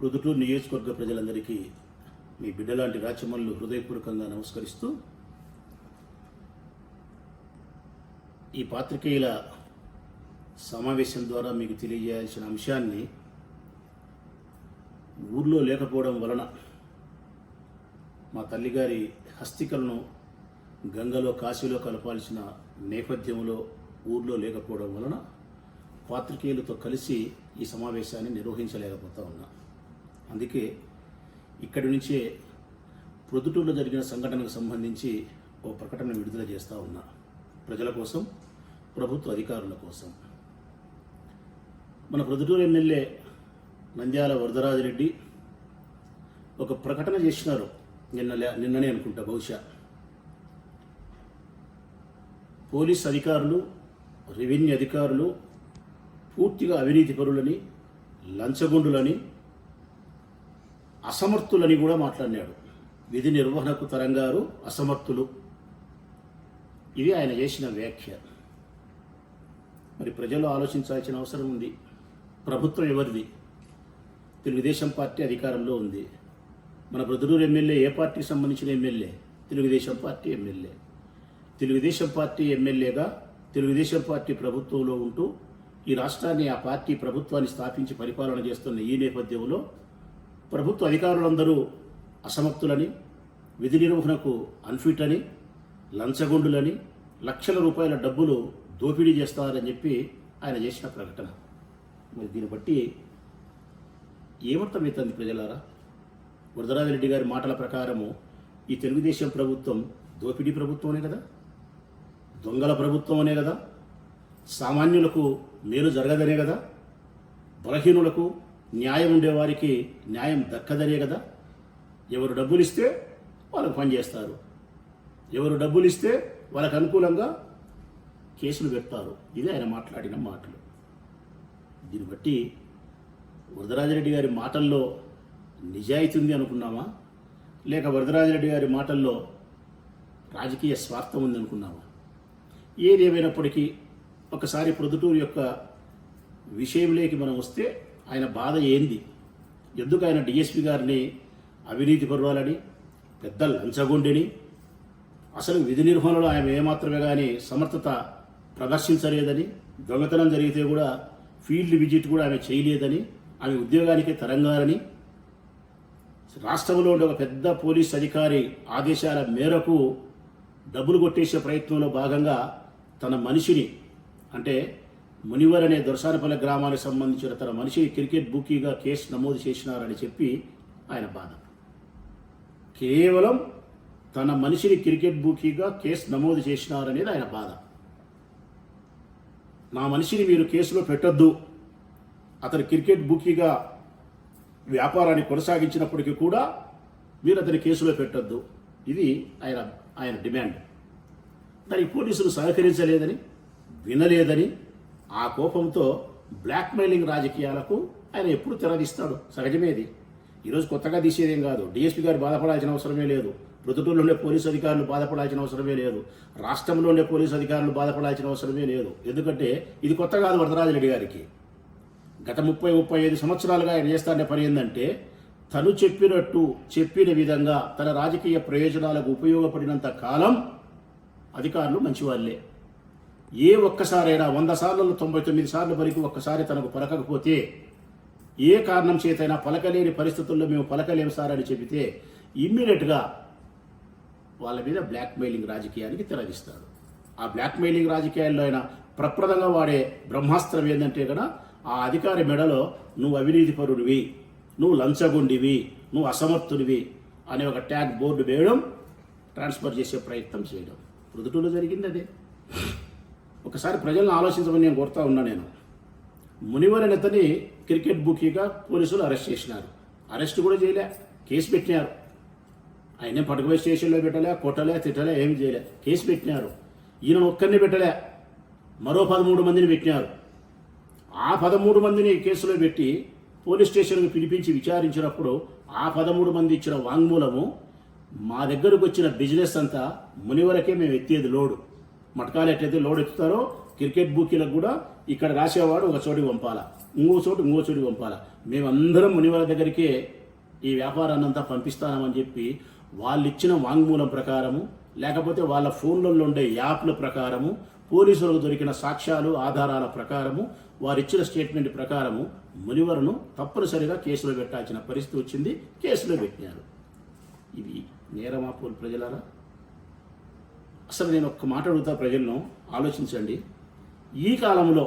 ప్రొద్దుటూరు నియోజకవర్గ ప్రజలందరికీ మీ బిడ్డలాంటి రాచమల్లు హృదయపూర్వకంగా నమస్కరిస్తూ ఈ పాత్రికేయుల సమావేశం ద్వారా మీకు తెలియజేయాల్సిన అంశాన్ని ఊర్లో లేకపోవడం వలన మా తల్లిగారి హస్తికలను గంగలో కాశీలో కలపాల్సిన నేపథ్యంలో ఊర్లో లేకపోవడం వలన పాత్రికేయులతో కలిసి ఈ సమావేశాన్ని నిర్వహించలేకపోతా ఉన్నా. అందుకే ఇక్కడి నుంచే ప్రొద్దుటూరులో జరిగిన సంఘటనకు సంబంధించి ఓ ప్రకటన విడుదల చేస్తూ ఉన్నా. ప్రజల కోసం ప్రభుత్వ అధికారుల కోసం. మన ప్రొద్దుటూరు ఎమ్మెల్యే నంద్యాల వరదరాజిరెడ్డి ఒక ప్రకటన చేసినారు నిన్న లే- నిన్ననే అనుకుంటా బహుశా. పోలీస్ అధికారులు రెవెన్యూ అధికారులు పూర్తిగా అవినీతి పరులని లంచగొండులని అసమర్థులని కూడా మాట్లాడినాడు. విధి నిర్వహణకు తరంగారు అసమర్థులు. ఇది ఆయన చేసిన వ్యాఖ్య. మరి ప్రజలు ఆలోచించాల్సిన అవసరం ఉంది. ప్రభుత్వం ఎవరిది? తెలుగుదేశం పార్టీ అధికారంలో ఉంది. మన ప్రొద్దుటూరు ఎమ్మెల్యే ఏ పార్టీకి సంబంధించిన MLA? Telugu Desam party MLA. Telugu Desam party ఎమ్మెల్యేగా తెలుగుదేశం పార్టీ ప్రభుత్వంలో ఉంటూ ఈ రాష్ట్రాన్ని ఆ పార్టీ ప్రభుత్వాన్ని స్థాపించి పరిపాలన చేస్తున్న ఈ నేపథ్యంలో ప్రభుత్వ అధికారులందరూ అసమర్థులని విధి నిర్వహణకు అన్ఫిట్ అని లంచగొండులని లక్షల రూపాయల డబ్బులు దోపిడీ చేస్తారని చెప్పి ఆయన చేసిన ప్రకటన. మరి దీన్ని బట్టి ఏమర్థమవుతుంది ప్రజలారా? వరదరాజరెడ్డి గారి మాటల ప్రకారము ఈ తెలుగుదేశం ప్రభుత్వం దోపిడీ ప్రభుత్వమే కదా? దొంగల ప్రభుత్వమనే కదా? సామాన్యులకు మేలు జరగదనే కదా? బలహీనులకు న్యాయం ఉండేవారికి న్యాయం దక్కదనే కదా. ఎవరు డబ్బులు ఇస్తే వాళ్ళకు పనిచేస్తారు. ఎవరు డబ్బులు ఇస్తే వాళ్ళకు అనుకూలంగా కేసులు పెడతారు. ఇది ఆయన మాట్లాడిన మాటలు. దీన్ని బట్టి వరదరాజరెడ్డి గారి మాటల్లో నిజాయితీ ఉంది అనుకున్నామా? లేక వరదరాజరెడ్డి గారి మాటల్లో రాజకీయ స్వార్థం ఉంది అనుకున్నామా? ఏదేమైనప్పటికీ ఒకసారి ప్రొద్దుటూరు యొక్క విషయంలోకి మనం వస్తే ఆయన బాధ ఏంది? ఎందుకు ఆయన డిఎస్పి గారిని అవినీతి పరువాలని పెద్ద లంచగొండిని? అసలు విధి నిర్వహణలో ఆయన ఏమాత్రమే కానీ సమర్థత ప్రదర్శించలేదని దొంగతనం జరిగితే కూడా ఫీల్డ్ విజిట్ కూడా ఆమె చేయలేదని ఆమె ఉద్యోగానికి తరంగారని రాష్ట్రంలో ఉండే ఒక పెద్ద పోలీస్ అధికారి ఆదేశాల మేరకు డబ్బులు కొట్టేసే ప్రయత్నంలో భాగంగా తన మనిషిని అంటే మునివర్ అనే దొరసానపల్లి గ్రామానికి సంబంధించిన తన మనిషి క్రికెట్ బుకీగా కేసు నమోదు చేసినారని చెప్పి ఆయన బాధ. కేవలం తన మనిషిని క్రికెట్ బుకీగా కేసు నమోదు చేసినారనేది ఆయన బాధ. నా మనిషిని మీరు కేసులో పెట్టొద్దు. అతను క్రికెట్ బుకీగా వ్యాపారాన్ని కొనసాగించినప్పటికీ కూడా మీరు అతని కేసులో పెట్టొద్దు. ఇది ఆయన ఆయన డిమాండ్. దానికి పోలీసులు సహకరించలేదని వినలేదని ఆ కోపంతో బ్లాక్మెయిలింగ్ రాజకీయాలకు ఆయన ఎప్పుడు తెరదీస్తాడు. సహజమేది. ఈరోజు కొత్తగా తీసేదేం కాదు. డిఎస్పీ గారు బాధపడాల్సిన అవసరమే లేదు. ప్రొద్దుటూరులో ఉండే పోలీసు అధికారులు బాధపడాల్సిన అవసరమే లేదు. రాష్ట్రంలో ఉండే పోలీసు అధికారులు బాధపడాల్సిన అవసరమే లేదు. ఎందుకంటే ఇది కొత్త కాదు వరదరాజరెడ్డి గారికి. గత ముప్పై ముప్పై ఐదు సంవత్సరాలుగా ఆయన చేస్తానే పని ఏంటంటే తను చెప్పినట్టు చెప్పిన విధంగా తన రాజకీయ ప్రయోజనాలకు ఉపయోగపడినంత కాలం అధికారులు మంచివాళ్ళే ఏ ఒక్కసారైనా వంద సార్లలో తొంభై తొమ్మిది సార్లు వరకు ఒక్కసారి తనకు పలకకపోతే ఏ కారణం చేతైనా పలకలేని పరిస్థితుల్లో మేము పలకలేము సార్ అని చెబితే ఇమ్మీడియట్గా వాళ్ళ మీద బ్లాక్మెయిలింగ్ రాజకీయానికి తెరదిస్తాడు. ఆ బ్లాక్మెయిలింగ్ రాజకీయాల్లో ఆయన ప్రప్రదంగా వాడే బ్రహ్మాస్త్రం ఏంటంటే కదా ఆ అధికారి మెడలో నువ్వు అవినీతి పరుడివి నువ్వు లంచగొండివి నువ్వు అసమర్థుడివి అనే ఒక ట్యాగ్ బోర్డు వేయడం ట్రాన్స్ఫర్ చేసే ప్రయత్నం చేయడం. ప్రొద్దుటూరులో జరిగింది అదే. ఒకసారి ప్రజలను ఆలోచించమని నేను కోరుతా ఉన్నా నేను. మునివర్ అనేతని క్రికెట్ బుకీగా పోలీసులు అరెస్ట్ చేసినారు. అరెస్ట్ కూడా చేయలే కేసు పెట్టినారు. ఆయన పట్టుకుపోయి స్టేషన్లో పెట్టలే కొట్టలే తిట్టలే ఏమి చేయలే కేసు పెట్టినారు. ఈయన ఒక్కరిని పెట్టలే మరో పదమూడు మందిని పెట్టినారు. ఆ పదమూడు మందిని కేసులో పెట్టి పోలీస్ స్టేషన్కి పిలిపించి విచారించినప్పుడు ఆ పదమూడు మంది ఇచ్చిన వాంగ్మూలము మా దగ్గరకు వచ్చిన బిజినెస్ అంతా మునివరకే మేము ఎత్తేది లోడు. మటకాలు ఎట్లయితే లోడ్ ఎత్తుతారో క్రికెట్ బూకీలకు కూడా ఇక్కడ రాసేవాడు ఒక చోటికి పంపాలా. ఇంకో చోటు ఇంకో చోటికి పంపాలా. మేమందరం మునివారి దగ్గరికే ఈ వ్యాపారాన్ని అంతా పంపిస్తామని చెప్పి వాళ్ళు ఇచ్చిన వాంగ్మూలం ప్రకారము లేకపోతే వాళ్ళ ఫోన్లలో ఉండే యాప్ల ప్రకారము పోలీసులకు దొరికిన సాక్ష్యాలు ఆధారాల ప్రకారము వారిచ్చిన స్టేట్మెంట్ ప్రకారము మునివరను తప్పనిసరిగా కేసులో పెట్టాల్సిన పరిస్థితి వచ్చింది కేసులో పెట్టినారు. ఇది నేరమా ప్రజలారా? అసలు నేను ఒక్క మాట అడుగుతా ప్రజలను ఆలోచించండి. ఈ కాలంలో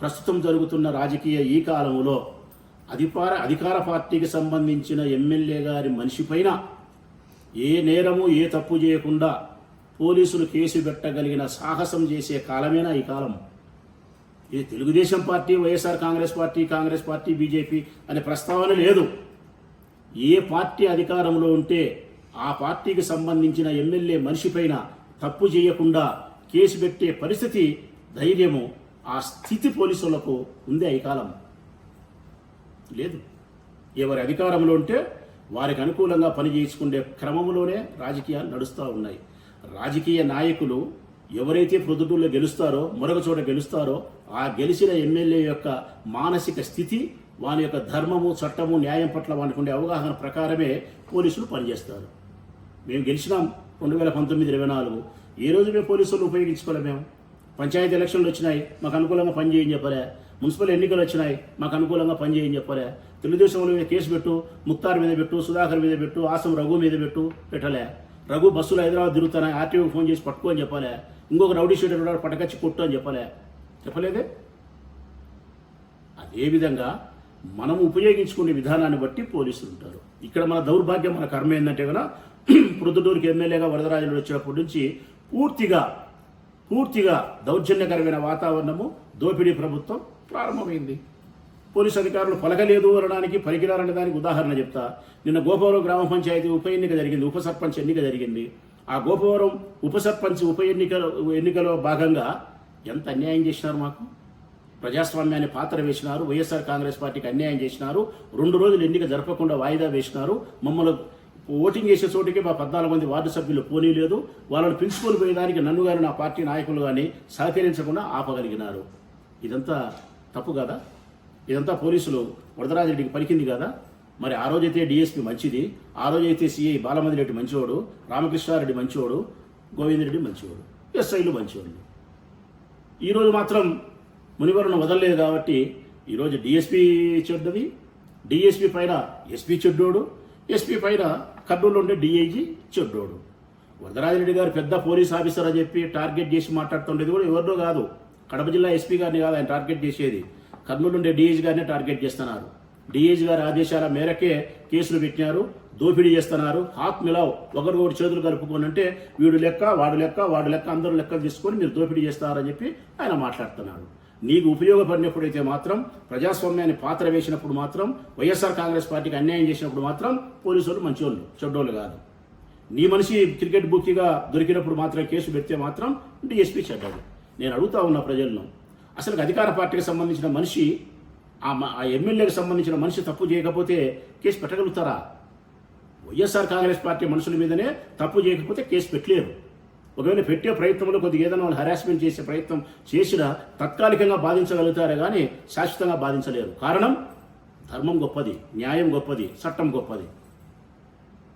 ప్రస్తుతం జరుగుతున్న రాజకీయ ఈ కాలంలో అధికార అధికార పార్టీకి సంబంధించిన ఎమ్మెల్యే గారి మనిషిపైన ఏ నేరము ఏ తప్పు చేయకుండా పోలీసులు కేసు పెట్టగలిగిన సాహసం చేసే కాలమేనా ఈ కాలం? ఇది Telugu Desam party YSR Congress party Congress party BJP అనే ప్రస్తావన లేదు. ఏ పార్టీ అధికారంలో ఉంటే ఆ పార్టీకి సంబంధించిన ఎమ్మెల్యే మనిషిపైన తప్పు చేయకుండా కేసు పెట్టే పరిస్థితి ధైర్యము ఆ స్థితి పోలీసులకు ఉంది ఈ కాలం. లేదు. ఎవరి అధికారంలో ఉంటే వారికి అనుకూలంగా పనిచేసుకునే క్రమంలోనే రాజకీయాలు నడుస్తూ ఉన్నాయి. రాజకీయ నాయకులు ఎవరైతే ప్రొద్దుటూళ్ళలో గెలుస్తారో మరొక చోట గెలుస్తారో ఆ గెలిచిన ఎమ్మెల్యే యొక్క మానసిక స్థితి వాని యొక్క ధర్మము చట్టము న్యాయం పట్ల వానికి ఉండే అవగాహన ప్రకారమే పోలీసులు పనిచేస్తారు. మేము గెలిచినాం. రెండు వేల పంతొమ్మిది ఇరవై నాలుగు. ఏ రోజు మేము పోలీసులు ఉపయోగించుకోలే మేము? పంచాయతీ ఎలక్షన్లు వచ్చినాయి మాకు అనుకూలంగా పనిచేయని చెప్పలే. మున్సిపల్ ఎన్నికలు వచ్చినాయి మాకు అనుకూలంగా పనిచేయని చెప్పలే. తెలుగుదేశంలో మీద కేసు పెట్టు ముక్తార్ మీద పెట్టు సుధాకర్ మీద పెట్టు ఆసం రఘు మీద పెట్టు పెట్టలే. రఘు బస్సులు హైదరాబాద్ తిరుగుతానని ఆర్టీఓ ఫోన్ చేసి పట్టుకో అని చెప్పలే. ఇంకొక రౌడీ షీటర్ కూడా పట్టకచ్చి కొట్టు అని చెప్పలే. చెప్పలేదే? అదేవిధంగా మనం ఉపయోగించుకునే విధానాన్ని బట్టి పోలీసులు ఉంటారు. ఇక్కడ మన దౌర్భాగ్యం మన కర్మ ఏంటంటే కదా ప్రొద్దుటూరుకి ఎమ్మెల్యేగా వరదరాజులు వచ్చినప్పటి నుంచి పూర్తిగా పూర్తిగా దౌర్జన్యకరమైన వాతావరణము దోపిడీ ప్రభుత్వం ప్రారంభమైంది. పోలీసు అధికారులు పలకలేదు అనడానికి పలికినారనే దానికి ఉదాహరణ చెప్తా. నిన్న గోపవరం గ్రామ పంచాయతీ ఉప ఎన్నిక జరిగింది ఉప సర్పంచ్ ఎన్నిక జరిగింది. ఆ గోపవరం ఉప సర్పంచ్ ఉప ఎన్నిక ఎన్నికలో భాగంగా ఎంత అన్యాయం చేసినారు మాకు? ప్రజాస్వామ్యాన్ని పాత్ర వేసినారు వైఎస్ఆర్ కాంగ్రెస్ పార్టీకి అన్యాయం చేసినారు రెండు రోజులు ఎన్నిక జరపకుండా వాయిదా వేసినారు మమ్మల్ని ఓటింగ్ చేసే చోటికి మా పద్నాలుగు మంది వార్డు సభ్యులు పోనీలేదు వాళ్ళని పిలుచుకొని పోయేదానికి నన్ను గారు నా పార్టీ నాయకులు కానీ సహకరించకుండా ఆపగలిగినారు. ఇదంతా తప్పు కదా? ఇదంతా పోలీసులు వరదరాజరెడ్డికి పలికింది కదా? మరి ఆ రోజైతే డిఎస్పీ మంచిది ఆ రోజైతే సిఐ బాలమంది రెడ్డి మంచివాడు రామకృష్ణారెడ్డి మంచివాడు గోవిందరెడ్డి మంచివాడు ఎస్ఐలు మంచివాళ్ళు. ఈరోజు మాత్రం మునివరను వదలలేదు కాబట్టి ఈరోజు డిఎస్పీ చెడ్డది డిఎస్పీ పైన ఎస్పీ చెడ్డోడు ఎస్పీ పైన కర్నూలు ఉండే డిఐజీ చెడ్డోడు. వరదరాజరెడ్డి గారు పెద్ద పోలీస్ ఆఫీసర్ అని చెప్పి టార్గెట్ చేసి మాట్లాడుతుండేది కూడా ఎవరినో కాదు. కడప జిల్లా ఎస్పీ గారిని కాదు ఆయన టార్గెట్ చేసేది. కర్నూలు ఉండే డిఐజీ గారిని టార్గెట్ చేస్తున్నారు. డిఐజీ గారి ఆదేశాల మేరకే కేసులు పెట్టినారు దోపిడీ చేస్తున్నారు. హాత్ మిలావ్ ఒకరికొకరు చేతులు కలుపుకొని అంటే వీడు లెక్క వాడు లెక్క వాడు లెక్క అందరూ లెక్కలు తీసుకొని మీరు దోపిడీ చేస్తారని చెప్పి ఆయన మాట్లాడుతున్నాడు నీకు ఉపయోగపడినప్పుడైతే మాత్రం ప్రజాస్వామ్యాన్ని పాత్ర వేసినప్పుడు మాత్రం వైఎస్ఆర్ కాంగ్రెస్ పార్టీకి అన్యాయం చేసినప్పుడు మాత్రం పోలీసులు మంచివాళ్ళు చెడ్డోళ్ళు కాదు. నీ మనిషి క్రికెట్ బుక్కిగా దొరికినప్పుడు మాత్రం కేసు పెడితే మాత్రం డిఎస్పీ చెడ్డాడు. నేను అడుగుతా ఉన్న ప్రజలను అసలు అధికార పార్టీకి సంబంధించిన మనిషి ఆ ఆ ఎమ్మెల్యేకి సంబంధించిన మనిషి తప్పు చేయకపోతే కేసు పెట్టగలుగుతారా? వైఎస్ఆర్ కాంగ్రెస్ పార్టీ మనుషుల మీదనే తప్పు చేయకపోతే కేసు పెట్టలేరు. ఒకవేళ పెట్టే ప్రయత్నంలో కొద్దిగా ఏదైనా వాళ్ళు హరాస్మెంట్ చేసే ప్రయత్నం చేసినా తాత్కాలికంగా బాధించగలుగుతారే కానీ శాశ్వతంగా బాధించలేరు. కారణం? ధర్మం గొప్పది న్యాయం గొప్పది చట్టం గొప్పది.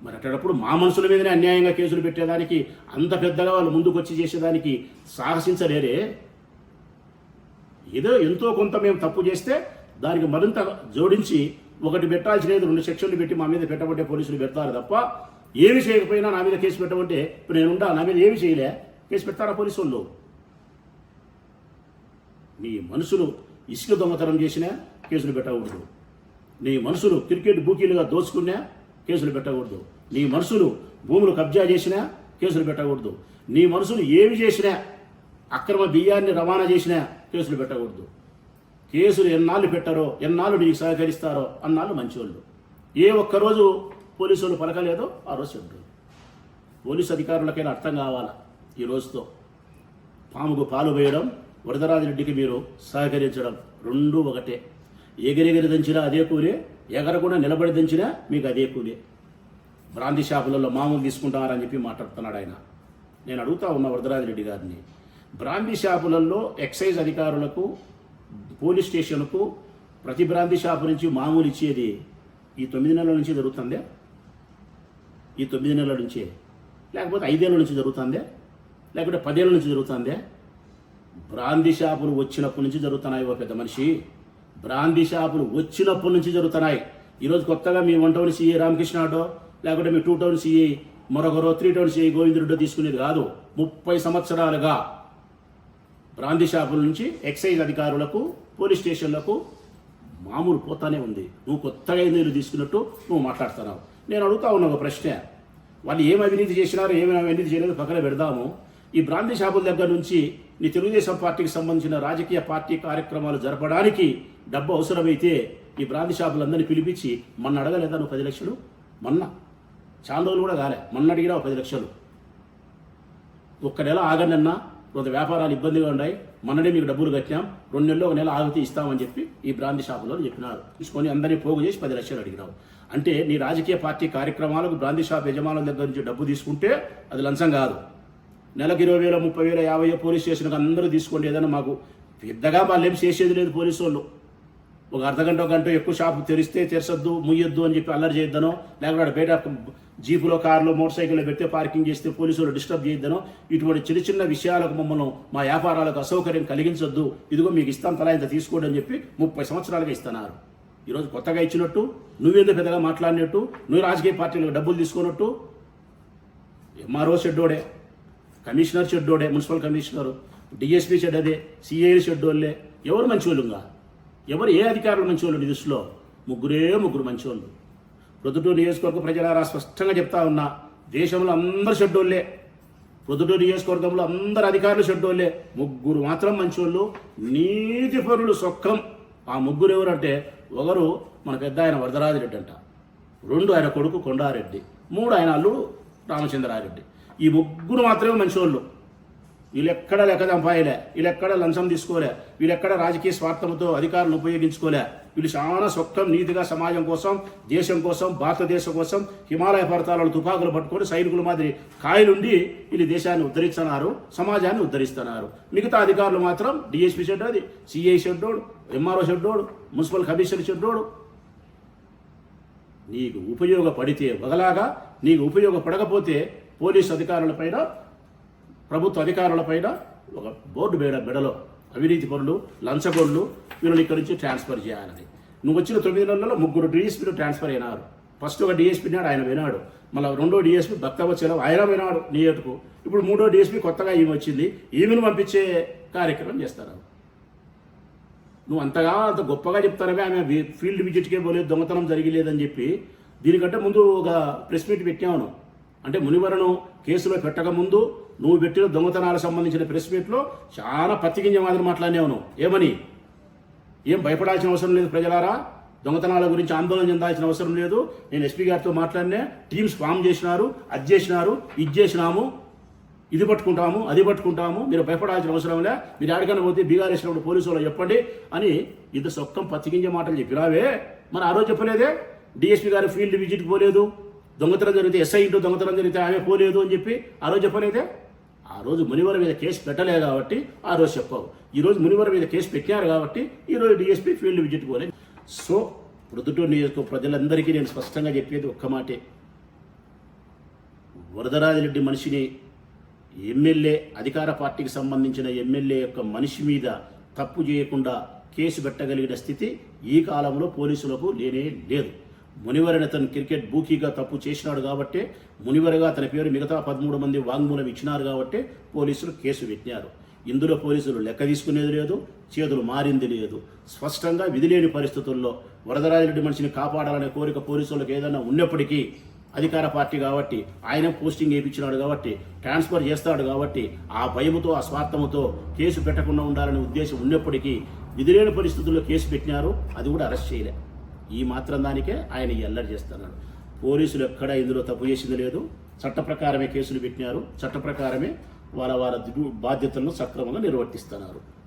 మరి అట్టేటప్పుడు మా మనుషుల మీదనే అన్యాయంగా కేసులు పెట్టేదానికి అంత పెద్దగా వాళ్ళు ముందుకు వచ్చి చేసేదానికి సాహసించలేరే. ఏదో ఎంతో కొంత మేము తప్పు చేస్తే దానికి మరింత జోడించి ఒకటి పెట్టాల్సి లేదు రెండు సెక్షన్లు పెట్టి మా మీద పెట్టబట్టే పోలీసులు పెడతారు తప్ప ఏమి చేయకపోయినా నా మీద కేసు పెట్టమంటే ఇప్పుడు నేనుండా నా మీద ఏమి చేయలే. కేసు పెడతారా పోలీసు వాళ్ళు నీ మనసులు ఇసుక దొంగతనం చేసినా కేసులు పెట్టకూడదు. నీ మనసులు క్రికెట్ బూకీలుగా దోచుకున్నా కేసులు పెట్టకూడదు. నీ మనుషులు భూములు కబ్జా చేసినా కేసులు పెట్టకూడదు. నీ మనసులు ఏమి చేసినా అక్రమ బియ్యాన్ని రవాణా చేసినా కేసులు పెట్టకూడదు. కేసులు ఎన్నాళ్ళు పెట్టారో ఎన్నాళ్ళు నీకు సహకరిస్తారో అన్నాళ్ళు మంచివాళ్ళు ఏ ఒక్కరోజు పోలీసు వాళ్ళు పలకలేదో ఆ రోజు చెడ్డోళ్ళు పోలీసు అధికారులకైనా అర్థం కావాలా ఈ రోజుతో? పాముకు పాలు వేయడం వరదరాజరెడ్డికి మీరు సహకరించడం రెండు ఒకటే. ఎగిరెగిరి దంచినా అదే కూలే ఎగరకుండా నిలబడి దంచినా మీకు అదే కూలే. బ్రాంతి షాపులలో మామూలు తీసుకుంటారని చెప్పి మాట్లాడుతున్నాడు ఆయన. నేను అడుగుతా ఉన్న వరదరాజరెడ్డి గారిని. బ్రాంతి షాపులలో ఎక్సైజ్ అధికారులకు పోలీస్ స్టేషన్కు ప్రతి బ్రాంతి షాపు నుంచి మామూలు ఇచ్చేది ఈ తొమ్మిది నెలల నుంచి జరుగుతుందే? ఈ తొమ్మిది నెలల నుంచే. లేకపోతే ఐదేళ్ళ నుంచి జరుగుతుందే? లేకపోతే పదేళ్ళ నుంచి జరుగుతుందే? బ్రాంది షాపులు వచ్చినప్పటి నుంచి జరుగుతున్నాయి ఓ పెద్ద మనిషి. బ్రాంది షాపులు వచ్చినప్పటి నుంచి జరుగుతున్నాయి. ఈరోజు కొత్తగా మీ వన్ టౌన్ సిఐ రామకృష్ణ ఆటో లేకుంటే మీ టూ టౌన్ సిఏ మరొకరో త్రీ టౌన్ సిఏ గోవిందరెడ్డో తీసుకునేది కాదు. ముప్పై సంవత్సరాలుగా బ్రాంది షాపుల నుంచి ఎక్సైజ్ అధికారులకు పోలీస్ స్టేషన్లకు మామూలు పోతానే ఉంది. నువ్వు కొత్తగా నీళ్ళు తీసుకున్నట్టు నువ్వు మాట్లాడుతున్నావు. నేను అడుగుతా ఉన్నా ఒక ప్రశ్న. వాళ్ళు ఏం అవినీతి చేసినారో ఏమి అవినీతి చేయలేదు పక్కన పెడదాము. ఈ బ్రాంతి షాపుల దగ్గర నుంచి నీ తెలుగుదేశం పార్టీకి సంబంధించిన రాజకీయ పార్టీ కార్యక్రమాలు జరపడానికి డబ్బు అవసరమైతే ఈ బ్రాంతి షాపులందరినీ పిలిపించి మొన్న అడగలేదా నువ్వు పది లక్షలు? మొన్న. చాలా రోజులు కూడా కాలే. మొన్న అడిగినా ఒక పది లక్షలు. ఒక్క నెల ఆగనన్నా కొంత వ్యాపారాలు ఇబ్బందిగా ఉన్నాయి. మొన్ననే మీకు డబ్బులు కట్టాం. రెండు నెలలు ఒక నెల ఆగితే ఇస్తామని చెప్పి ఈ బ్రాంతి షాపులో చెప్పినారు. తీసుకొని అందరినీ పోగు చేసి పది లక్షలు అడిగినావు. అంటే నీ రాజకీయ పార్టీ కార్యక్రమాలకు బ్రాందీ షాప్ యజమానుల దగ్గర నుంచి డబ్బు తీసుకుంటే అది లంచం కాదు. నెలకు ఇరవై వేల ముప్పై వేల యాభై పోలీస్ స్టేషన్కి అందరూ తీసుకోండి ఏదైనా మాకు. పెద్దగా వాళ్ళు ఏం చేసేది లేదు పోలీసు వాళ్ళు. ఒక అర్ధ గంట గంట ఎక్కువ షాపు తెరిస్తే తెరసొద్దు ముయ్యొద్దు అని చెప్పి అల్లరి చేయొద్దనో లేకపోతే బయట జీపులో కార్లో మోటార్ సైకిల్లో పెడితే పార్కింగ్ చేస్తే పోలీసులు డిస్టర్బ్ చేయొద్దనో ఇటువంటి చిన్న చిన్న విషయాలకు మమ్మల్ని మా వ్యాపారాలకు అసౌకర్యం కలిగించొద్దు. ఇదిగో మీకు ఇస్తాం తలా ఇంత తీసుకోండి అని చెప్పి ముప్పై సంవత్సరాలుగా ఇస్తున్నారు. ఈరోజు కొత్తగా ఇచ్చినట్టు నువ్వేందో పెద్దగా మాట్లాడినట్టు నువ్వు రాజకీయ పార్టీలకు డబ్బులు తీసుకున్నట్టు? ఎంఆర్ఓ షెడ్డోడే కమిషనర్ షెడ్డోడే మున్సిపల్ కమిషనరు డిఎస్పీ షెడ్ అదే సిఐ షెడ్డోళ్ళే ఎవరు మంచివాళ్ళుగా? ఎవరు ఏ అధికారులు మంచివాళ్ళు దృష్టిలో? ముగ్గురే ముగ్గురు మంచివాళ్ళు. ప్రొద్దుటూరు నియోజకవర్గ ప్రజలారా స్పష్టంగా చెప్తా ఉన్నా దేశంలో అందరు షెడ్డోళ్ళే ప్రొద్దుటూరు నియోజకవర్గంలో అందరు అధికారులు షెడ్డోళ్ళే ముగ్గురు మాత్రం మంచివాళ్ళు నీతిపరులు సొక్కం. ఆ ముగ్గురు ఎవరంటే ఒకరు మన పెద్ద ఆయన వరదరాజిరెడ్డి అంట రెండు ఆయన కొడుకు కొండారెడ్డి మూడు ఆయన అల్లుడు రామచంద్రారెడ్డి. ఈ ముగ్గురు మాత్రమే మంచివాళ్ళు వీళ్ళెక్కడ లెక్క చంపాయలే వీళ్ళెక్కడ లంచం తీసుకోలే? వీళ్ళెక్కడ రాజకీయ స్వార్థంతో అధికారులను ఉపయోగించుకోలే? వీళ్ళు చాలా సొక్కం నీతిగా సమాజం కోసం దేశం కోసం భారతదేశం కోసం హిమాలయ పర్వతాలను తుపాకులు పట్టుకొని సైనికుల మాదిరి కాయలుండి వీళ్ళు దేశాన్ని ఉద్ధరిస్తున్నారు సమాజాన్ని ఉద్ధరిస్తున్నారు. మిగతా అధికారులు మాత్రం డిఎస్పీ షెడ్డోది సిఐ షెడ్డోడు ఎంఆర్ఓ షెడ్డోడు మున్సిపల్ కమిషనర్ షెడ్డోడు. నీకు ఉపయోగపడితే ఒకలాగా నీకు ఉపయోగపడకపోతే పోలీసు అధికారులపైన ప్రభుత్వ అధికారులపైన ఒక బోర్డు మేడ బెడలో అవినీతి పనులు లంచగొండ్లు వీళ్ళని ఇక్కడి నుంచి ట్రాన్స్ఫర్ చేయాలని. నువ్వు వచ్చిన తొమ్మిది నెలల్లో ముగ్గురు డిఎస్పీలు ట్రాన్స్ఫర్ అయినారు. ఫస్ట్ ఒక డిఎస్పీ నాడు ఆయన వినాడు మళ్ళీ రెండో డిఎస్పీ భక్తవచ్చలం ఆయన వినాడు నియోజకు ఇప్పుడు మూడో డిఎస్పీ కొత్తగా ఈమె వచ్చింది ఈమెను పంపించే కార్యక్రమం చేస్తారు నువ్వు అంతగా అంత గొప్పగా చెప్తారవే ఆమె ఫీల్డ్ విజిట్కే పోలేదు దొంగతనం జరిగలేదని చెప్పి దీనికంటే ముందు ఒక ప్రెస్ మీట్ పెట్టాను అంటే మునివరను కేసులో పెట్టక ముందు నువ్వు పెట్టిన దొంగతనాలకు సంబంధించిన ప్రెస్ మీట్లో చాలా పత్తికింజ మాదిరి మాట్లాడినావు నువ్వు. ఏమని? ఏం భయపడాల్సిన అవసరం లేదు ప్రజలారా? దొంగతనాల గురించి ఆందోళన చెందాల్సిన అవసరం లేదు. నేను ఎస్పీ గారితో మాట్లాడినా టీమ్స్ ఫామ్ చేసినారు అది చేసినారు ఇది చేసినాము ఇది పట్టుకుంటాము అది పట్టుకుంటాము మీరు భయపడాల్సిన అవసరం లే. మీరు ఎక్కడికైనా పోతే బీగార్ వేసినప్పుడు పోలీసు వాళ్ళు చెప్పండి అని ఇంత సొక్కం పచ్చిగింజ మాటలు చెప్పిరావే. మరి ఆ రోజు చెప్పలేదే? డిఎస్పీ గారు ఫీల్డ్ విజిట్ పోలేదు. దొంగతనం జరిగితే ఎస్ఐ ఇంటూ దొంగతనం జరిగితే ఆమె పోలేదు అని చెప్పి ఆ రోజు చెప్పలేదే? ఆ రోజు మునివర మీద కేసు పెట్టలేదు కాబట్టి ఆ రోజు చెప్పావు. ఈరోజు మునివర మీద కేసు పెట్టారు కాబట్టి ఈరోజు డిఎస్పీ ఫీల్డ్ విజిట్ పోలేదు. సో ప్రొద్దుటూరు నియోజక ప్రజలందరికీ నేను స్పష్టంగా చెప్పేది ఒక్క మాటే. వరదరాజిరెడ్డి మనిషిని ఎమ్మెల్యే అధికార పార్టీకి సంబంధించిన ఎమ్మెల్యే యొక్క మనిషి మీద తప్పు చేయకుండా కేసు పెట్టగలిగిన స్థితి ఈ కాలంలో పోలీసులకు లేనే లేదు. మునివరని అతను క్రికెట్ బూకీగా తప్పు చేసినాడు కాబట్టే మునివరగా అతని పేరు మిగతా పదమూడు మంది వాంగ్మూలం ఇచ్చినారు కాబట్టే పోలీసులు కేసు పెట్టినారు. ఇందులో పోలీసులు లెక్క తీసుకునేది లేదు చేతులు మారింది లేదు. స్పష్టంగా విధిలేని పరిస్థితుల్లో వరదరాజరెడ్డి మనిషిని కాపాడాలనే కోరిక పోలీసులకు ఏదైనా ఉన్నప్పటికీ అధికార పార్టీ కాబట్టి ఆయన పోస్టింగ్ వేయించినాడు కాబట్టి ట్రాన్స్ఫర్ చేస్తాడు కాబట్టి ఆ భయముతో ఆ స్వార్థముతో కేసు పెట్టకుండా ఉండాలనే ఉద్దేశం ఉన్నప్పటికీ విధిలేని పరిస్థితుల్లో కేసు పెట్టినారు అది కూడా అరెస్ట్ చేయలేదు ఈ మాత్రం దానికే ఆయన ఎల్లడి చేస్తున్నారు. చేస్తున్నాడు పోలీసులు ఎక్కడ ఇందులో తప్పు చేసింది లేదు. చట్ట ప్రకారమే కేసులు పెట్టినారు. చట్ట ప్రకారమే వాళ్ళ వాళ్ళ బాధ్యతలను సక్రమంగా నిర్వర్తిస్తున్నారు.